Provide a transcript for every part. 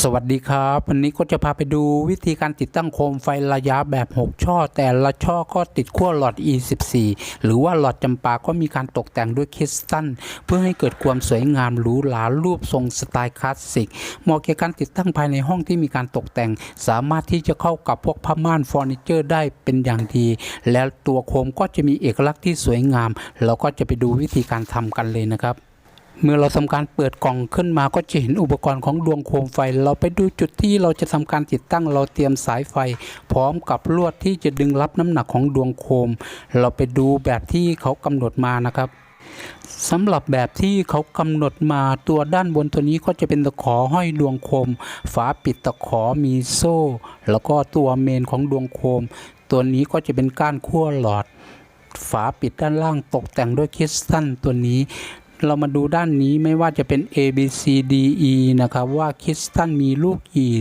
สวัสดีครับ วันนี้ก็จะพาไปดูวิธีการติดตั้งโคมไฟระยะแบบ 6 ช่อ แต่ละช่อก็ติดขั้วหลอด E14 หรือว่าหลอดจำปาก็มีการตกแต่งด้วยคริสตัลเพื่อให้เกิดความสวยงามหรูหรารูปทรงสไตล์คลาสสิกเหมาะแก่การติดตั้งภายในห้องที่มีการตกแต่ง สามารถที่จะเข้ากับพวกผ้าม่านเฟอร์นิเจอร์ได้เป็นอย่างดี และตัวโคมก็จะมีเอกลักษณ์ที่สวยงาม เราก็จะไปดูวิธีการทำกันเลยนะครับ เมื่อเราทำการเปิดกล่องขึ้นมาก็จะเห็นอุปกรณ์ของดวงโคมไฟ เราไปดูจุดที่เราจะทำการติดตั้งเราเตรียมสายไฟ พร้อมกับลวดที่จะดึงรับน้ำหนักของดวงโคม เราไปดูแบบที่เขากำหนดมานะครับสำหรับแบบที่เขากำหนดมาตัวด้านบนตัวนี้ก็จะเป็นตะขอห้อยดวงโคม ฝาปิดตะขอมีโซ่ แล้วก็ตัวเมนของดวงโคม ตัวนี้ก็จะเป็นก้านขั้วหลอด ฝาปิดด้านล่างตกแต่งด้วยคริสตัลตัวนี้ เรามาดูด้านนี้ไม่ว่าจะเป็น A B C D E นะครับว่าคริสตัลมีลูกกี่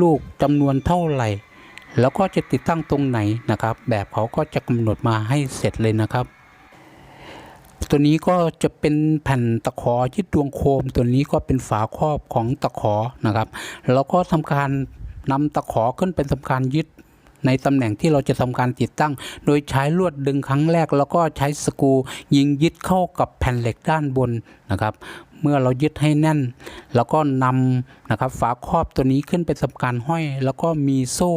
ลูกจำนวนเท่าไหร่ แล้วก็จะติดตั้งตรงไหนนะครับ แบบเขาก็จะกำหนดมาให้เสร็จเลยนะครับ ตัวนี้ก็จะเป็นแผ่นตะขอยึดดวงโคม ตัวนี้ก็เป็นฝาครอบของตะขอนะครับ แล้วก็ทำการนำตะขอขึ้นเป็นทำการยึด ในตำแหน่งที่เราจะทำการติดตั้ง โดยใช้ลวดดึงครั้งแรก แล้วก็ใช้สกรูยิงยึดเข้ากับแผ่นเหล็กด้านบนนะครับ เมื่อเรายึดให้แน่น แล้วก็นำนะครับฝาครอบตัวนี้ขึ้นไปทำการห้อย แล้วก็มีโซ่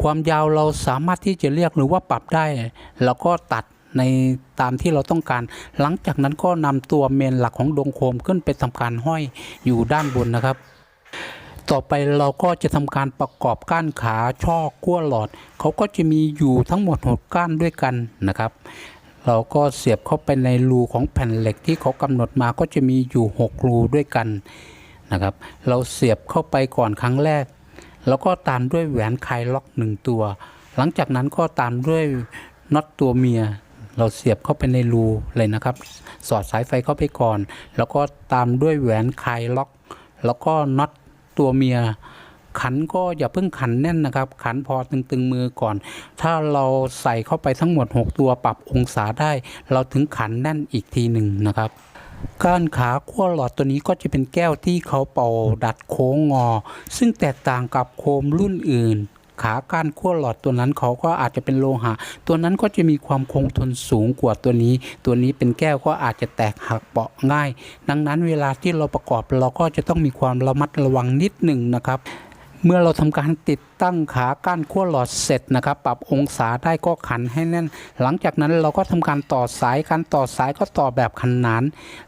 ความยาวเราสามารถที่จะเรียกหรือว่าปรับได้ แล้วก็ตัดในตามที่เราต้องการ หลังจากนั้นก็นำตัวเมนหลักของดวงโคมขึ้นไปทำการห้อยอยู่ด้านบนนะครับ ต่อไปเราก็จะทำการประกอบก้านขาช่อกั้วหลอด เขาก็จะมีอยู่ทั้งหมดหกก้านด้วยกันนะครับ เราก็เสียบเข้าไปในรูของแผ่นเหล็กที่เขากำหนดมาก็จะมีอยู่ 6 รูด้วยกันนะครับ เราเสียบเข้าไปก่อนครั้งแรก แล้วก็ตามด้วยแหวนคลายล็อกหนึ่งตัว หลังจากนั้นก็ตามด้วยน็อตตัวเมีย เราเสียบเข้าไปในรูเลยนะครับ สอดสายไฟเข้าไปก่อน แล้วก็ตามด้วยแหวนคลายล็อก แล้วก็น็อต ตัวเมีย ขันก็อย่าเพิ่งขันแน่นนะครับ ขันพอตึงๆมือก่อน ถ้าเราใส่เข้าไปทั้งหมด 6 ตัวปรับองศาได้ เราถึงขันแน่นอีกทีหนึ่งนะครับก้านขาขั้วหลอดตัวนี้ก็จะเป็นแก้วที่เขาเป่าดัดโค้งงอ ซึ่งแตกต่างกับโคมรุ่นอื่น ขาก้านขั้วหลอดตัวนั้นเขาก็อาจจะเป็นโลหะ ตัวนั้นก็จะมีความคงทนสูงกว่าตัวนี้ ตัวนี้เป็นแก้วก็อาจจะแตกหักเปาะง่าย ดังนั้นเวลาที่เราประกอบเราก็จะต้องมีความระมัดระวังนิดหนึ่งนะครับ เมื่อเราทำการติดตั้งขาก้านขั้วหลอดเสร็จนะครับ ปรับองศาได้ก็ขันให้แน่น หลังจากนั้นเราก็ทำการต่อสายการต่อสายก็ต่อแบบขันนาน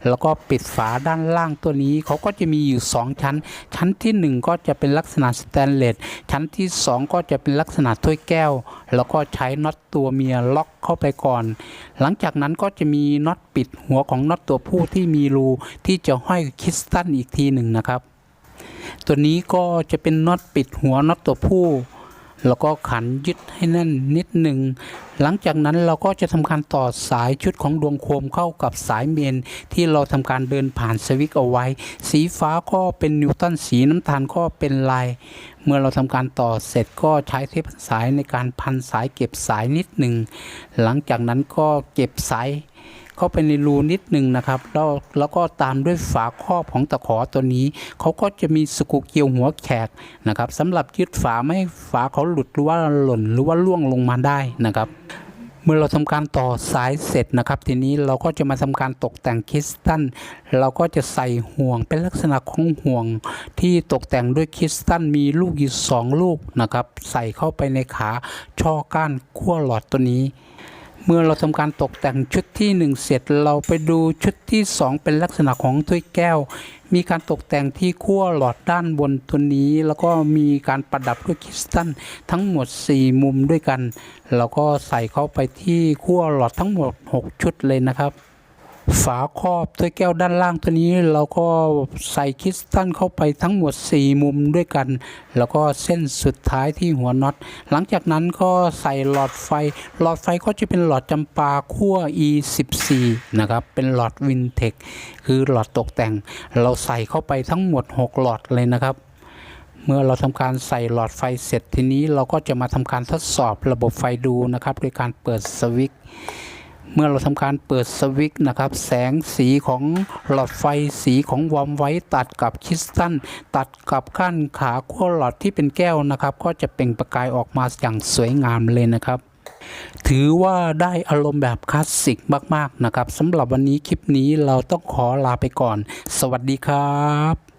แล้วก็ปิดฝาด้านล่างตัวนี้เขาก็จะมีอยู่ 2 ชั้น ชั้นทีหนึ่1 ก็จะเป็นลักษณะสแตนเลสชั้นที่ 2 ก็จะเป็นลักษณะถ้วยแก้ว แล้วก็ใช้น็อตตัวเมียล็อกเข้าไปก่อน หลังจากนั้นก็จะมีน็อตปิดหัวของน็อตตัวผู้ที่มีรูที่จะห้อยคริสตัลอีกทีหนึ่งนะครับ ตัวนี้ก็จะเป็นน็อตปิดหัวน็อตตัวผู้แล้วก็ขันยึดให้แน่นนิดหนึ่ง หลังจากนั้นเราก็จะทำการต่อสายชุดของดวงโคมเข้ากับสายเมน ที่เราทำการเดินผ่านสวิตช์เอาไว้ สีฟ้าก็เป็นนิวตันสีน้ำตาลก็เป็นลาย เมื่อเราทำการต่อเสร็จก็ใช้เทปสายในการพันสายเก็บสายนิดหนึ่ง หลังจากนั้นก็เก็บสาย เข้าไปในรูนิดหนึ่งนะครับ แล้วแล้วก็ตามด้วยฝาครอบของตะขอตัวนี้ เขาก็จะมีสกูเกียวหัวแขกนะครับสำหรับยึดฝาไม่ให้ฝาเขาหลุดหรือว่าหล่นหรือว่าล่วงลงมาได้นะครับเมื่อเราทำการต่อสายเสร็จนะครับ ทีนี้เราก็จะมาทำการตกแต่งคริสตัลเราก็จะใส่ห่วงเป็นลักษณะของห่วง ที่ตกแต่งด้วยคริสตัลมีลูกอยู่สองลูกนะครับ ใส่เข้าไปในขาช่อก้านขั้วหลอดตัวนี้ เมื่อเราทำการตกแต่งชุดที่ 1 เสร็จเราไปดูชุดที่ 2 เป็นลักษณะของถ้วยแก้ว มีการตกแต่งที่ขั้วหลอดด้านบนตัวนี้ แล้วก็มีการประดับด้วยคริสตัลทั้งหมด 4 มุมด้วยกันเราก็ใส่เข้าไปที่ขั้วหลอดทั้งหมด 6 ชุดเลยนะครับ ฝาครอบถ้วยแก้วด้านล่างตัวนี้ เราก็ใส่คริสตัลเข้าไปทั้งหมด 4 มุมด้วยกัน แล้วก็เส้นสุดท้ายที่หัวน็อต หลังจากนั้นก็ใส่หลอดไฟ หลอดไฟก็จะเป็นหลอดจำปาขั้ว E14 นะครับ เป็นหลอดวินเทคคือหลอดตกแต่ง เราใส่เข้าไปทั้งหมด 6 หลอดเลยนะครับเมื่อเราทำการใส่หลอดไฟเสร็จทีนี้เราก็จะมาทำการทดสอบระบบไฟดูนะครับโดยการเปิดสวิตช์ เมื่อเราทำการเปิดสวิตช์นะครับ แสงสีของหลอดไฟสีของวอร์มไว้ตัดกับคริสตัลตัดกับขั้นขาขั้วหลอดที่เป็นแก้วนะครับ ก็จะเปล่งประกายออกมาอย่างสวยงามเลยนะครับถือว่าได้อารมณ์แบบคลาสสิกมาก ๆ นะครับสำหรับวันนี้คลิปนี้เราต้องขอลาไปก่อน สวัสดีครับ